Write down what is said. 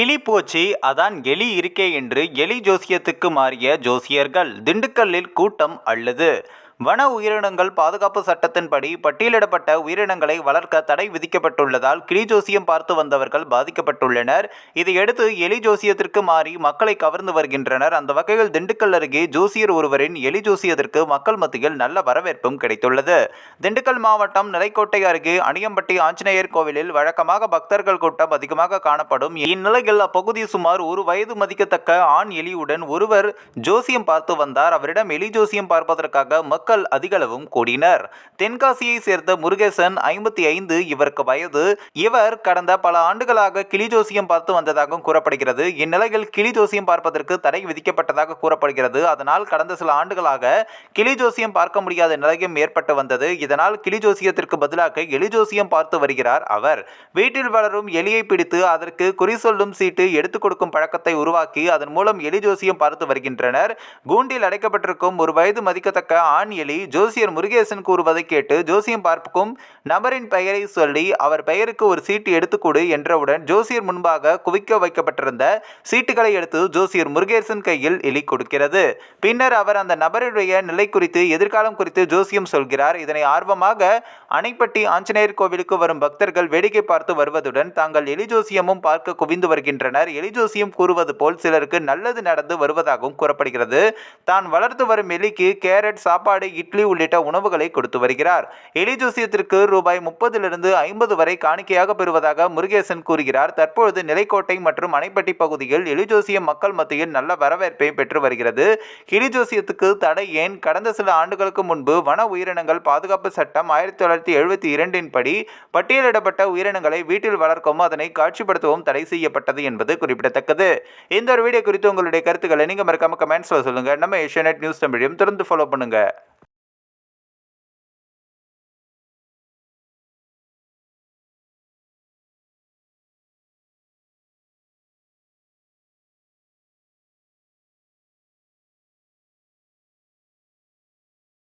கிளி போச்சு அதான் எலி இருக்கே என்று எலி ஜோசியத்துக்கு மாறிய ஜோசியர்கள் திண்டுக்கல்லில் கூட்டம் அல்லது வன உயிரினங்கள் பாதுகாப்பு சட்டத்தின்படி பட்டியலிடப்பட்ட உயிரினங்களை வளர்க்க தடை விதிக்கப்பட்டுள்ளதால் கிளி ஜோசியம் பார்த்து வந்தவர்கள் பாதிக்கப்பட்டுள்ளனர். இதையடுத்து எலி ஜோசியத்திற்கு மாறி மக்களை கவர்ந்து வருகின்றனர். அந்த வகையில் திண்டுக்கல் அருகே ஜோசியர் ஒருவரின் எலி ஜோசியத்திற்கு மக்கள் மத்தியில் நல்ல வரவேற்பும் கிடைத்துள்ளது. திண்டுக்கல் மாவட்டம் நிலைக்கோட்டை அருகே அணியம்பட்டி ஆஞ்சநேயர் கோவிலில் வழக்கமாக பக்தர்கள் கூட்டம் அதிகமாக காணப்படும். இந்நிலையில் அப்பகுதி சுமார் ஒரு வயது மதிக்கத்தக்க ஆண் எலியுடன் ஒருவர் ஜோசியம் பார்த்து வந்தார். அவரிடம் எலி ஜோசியம் பார்ப்பதற்காக மக்கள் மக்கள் அதிகளவும் கூடினர். தென்காசியை சேர்ந்த முருகேசன் ஐம்பத்தி ஐந்து இவருக்கு வயது. இவர் கடந்த பல ஆண்டுகளாக கிளி ஜோசியம் பார்த்து வந்ததாகவும் கூறப்படுகிறது. இந்நிலையில் கிளி ஜோசியம் பார்ப்பதற்கு தடை விதிக்கப்பட்டதாக கூறப்படுகிறது. அதனால் கடந்த சில ஆண்டுகளாக கிளி ஜோசியம் பார்க்க முடியாத நிலையும் ஏற்பட்டு வந்தது. இதனால் கிளி ஜோசியத்திற்கு பதிலாக எலி ஜோசியம் பார்த்து வருகிறார் அவர். வீட்டில் வளரும் எலியை பிடித்து அதற்கு குறி சொல்லும் சீட்டு எடுத்துக் கொடுக்கும் பழக்கத்தை உருவாக்கி அதன் மூலம் எலி ஜோசியம் பார்த்து வருகின்றனர். கூண்டில் அடைக்கப்பட்டிருக்கும் ஒரு வயது மதிக்கத்தக்க ஆண் எலி ஜோசியர் முருகேசன் கூறுவதை கேட்டு ஜோசியம் பார்க்கும் நபரின் பெயரை சொல்லி அவர் பெயருக்கு ஒரு சீட்டு எடுத்துக்கொடு என்றவுடன் ஜோசியர் முன்பாக குவிக்க வைக்கப்பட்டிருந்த சீட்டுகளை எடுத்து ஜோசியர் முருகேசன் கையில் எலி கொடுக்கிறது. பின்னர் அவர் அந்த நபருடைய நிலை குறித்து எதிர்காலம் குறித்து ஜோசியம் சொல்கிறார். இதனை ஆர்வமாக அணைப்பட்டி ஆஞ்சநேயர் கோவிலுக்கு வரும் பக்தர்கள் வேடிக்கை பார்த்து வருவதுடன் தாங்கள் எலி ஜோசியமும் பார்க்க குவிந்து வருகின்றனர். எலி ஜோசியம் கூறுவது போல் சிலருக்கு நல்லது நடந்து வருவதாகவும் கூறப்படுகிறது. தான் வளர்த்து வரும் எலிக்கு கேரட் சாப்பாடு இட்லி உள்ளிட்ட உணவுகளை கொடுத்து வருகிறார். எலி ஜோசியத்திற்கு ரூபாய் முப்பதிலிருந்து ஐம்பது வரை காணிக்கையாக பெறுவதாக முருகேசன் கூறுகிறார். தற்பொழுது நிலைக்கோட்டை மற்றும் அணைப்பட்டி பகுதியில் எலிஜோசியம் மக்கள் மத்தியில் நல்ல வரவேற்பை பெற்று வருகிறது. எலிஜோசியத்துக்கு தடை ஏன்? கடந்த சில ஆண்டுகளுக்கு முன்பு வன உயிரினங்கள் பாதுகாப்பு சட்டம் ஆயிரத்தி தொள்ளாயிரத்தி எழுபத்தி இரண்டின் படி பட்டியலிடப்பட்ட உயிரினங்களை வீட்டில் வளர்க்கவும் அதனை காட்சிப்படுத்தவும் தடை செய்யப்பட்டது என்பது குறிப்பிடத்தக்கது. இந்த ஒரு வீடியோ குறித்து உங்களுடைய கருத்துக்களை நீங்கள் மறக்காம கமெண்ட்ஸில் சொல்லுங்கள் நம்ம ஏஷியா நியூஸ் தமிழையும் தொடர்ந்து ஃபாலோ பண்ணுங்கள்